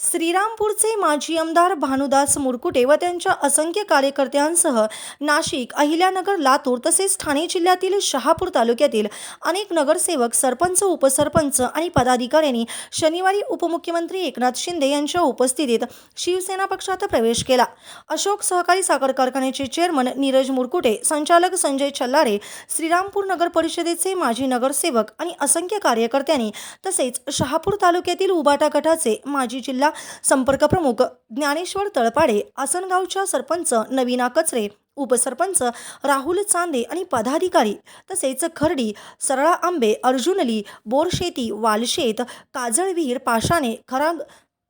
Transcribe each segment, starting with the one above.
श्रीरामपूरचे माजी आमदार भानुदास मुरकुटे व त्यांच्या असंख्य कार्यकर्त्यांसह नाशिक अहिल्यानगर लातूर तसेच ठाणे जिल्ह्यातील शहापूर तालुक्यातील अनेक नगरसेवक सरपंच उपसरपंच आणि पदाधिकाऱ्यांनी शनिवारी उपमुख्यमंत्री एकनाथ शिंदे यांच्या उपस्थितीत शिवसेना पक्षात प्रवेश केला. अशोक सहकारी साखर कारखान्याचे चेअरमन नीरज मुरकुटे संचालक संजय चल्लारे श्रीरामपूर नगर परिषदेचे माजी नगरसेवक आणि असंख्य कार्यकर्त्यांनी तसेच शहापूर तालुक्यातील उबाटा गटाचे माजी जिल्हा संपर्क प्रमुख ज्ञानेश्वर तळपाडे आसनगावच्या सरपंच नवीना कचरे उपसरपंच राहुल चांदे आणि पदाधिकारी तसेच खर्डी सरळा आंबे अर्जुनली बोरशेती वालशेत काजळविहीर पाषाणे खरांग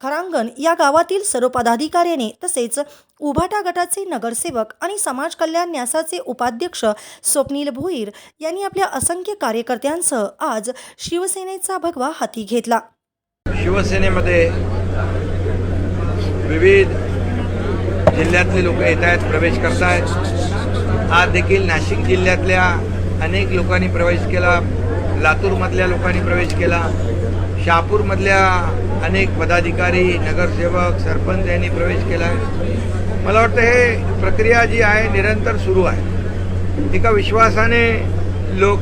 खरांगण या गावातील सर्व पदाधिकाऱ्याने तसेच उभाटा गटाचे नगरसेवक आणि समाज कल्याण न्यासाचे उपाध्यक्ष स्वप्नील भोईर यांनी आपल्या असंख्य कार्यकर्त्यांसह आज शिवसेनेचा भगवा हाती घेतला. शिवसेनेमध्ये विविध जिल्ह्यातले लोक येत आहेत प्रवेश करत आहेत आज देखील नाशिक जिल्ह्यातल्या अनेक लोकांनी प्रवेश केला लातूरमधल्या लोकांनी प्रवेश केला शहापूरमधल्या अनेक पदाधिकारी नगरसेवक सरपंच यांनी प्रवेश केला आहे मला वाटतं हे प्रक्रिया जी आहे निरंतर सुरू आहे. एका विश्वासाने लोक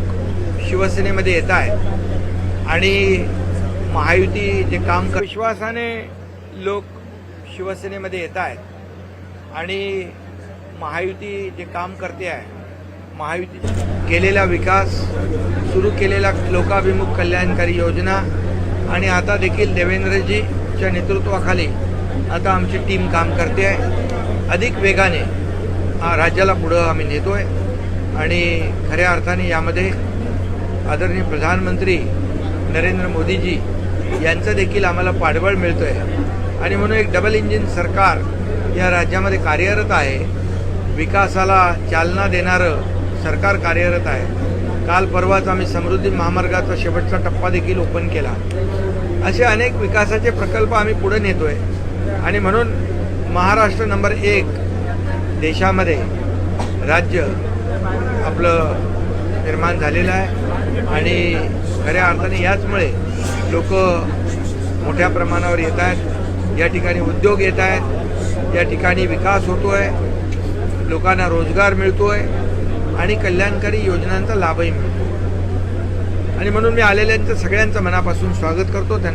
शिवसेनेमध्ये येत आहेत आणि महायुती जे काम कर विश्वासाने लोक शिवसेनेमध्ये येत आहेत. आणि महायुती जे काम करते आहे महायुती केलेला विकास सुरू केलेला लोकाभिमुख कल्याणकारी योजना आणि आता देखील देवेंद्रजीच्या नेतृत्वाखाली आता आमची टीम काम करते आहे. अधिक वेगाने हा राज्याला पुढं आम्ही नेतो आहे आणि खऱ्या अर्थाने यामध्ये आदरणीय प्रधानमंत्री नरेंद्र मोदीजी यांचं देखील आम्हाला पाठबळ मिळतं आहे आणि म्हणून एक डबल इंजिन सरकार या राज्यामध्ये कार्यरत आहे. विकासाला चालना देणारं सरकार कार्यरत आहे. काल परवाच आम्ही समृद्धी महामार्गाचा शेवटचा टप्पा देखील ओपन केला. असे अनेक विकासाचे प्रकल्प आम्ही पुढे नेतोय. आणि म्हणून महाराष्ट्र नंबर एक देशामध्ये राज्य आपलं निर्माण झालेलं आहे. आणि खऱ्या अर्थाने याचमुळे लोक मोठ्या प्रमाणावर येत आहेत. या ठिकाणी उद्योग येत आहेत. या ठिकाणी विकास होतो आहे लोकांना रोजगार मिळतो आहे आणि कल्याणकारी योजनांचा लाभही मिळतो आणि म्हणून मी आलेल्यांचं सगळ्यांचं मनापासून स्वागत करतो. त्यांना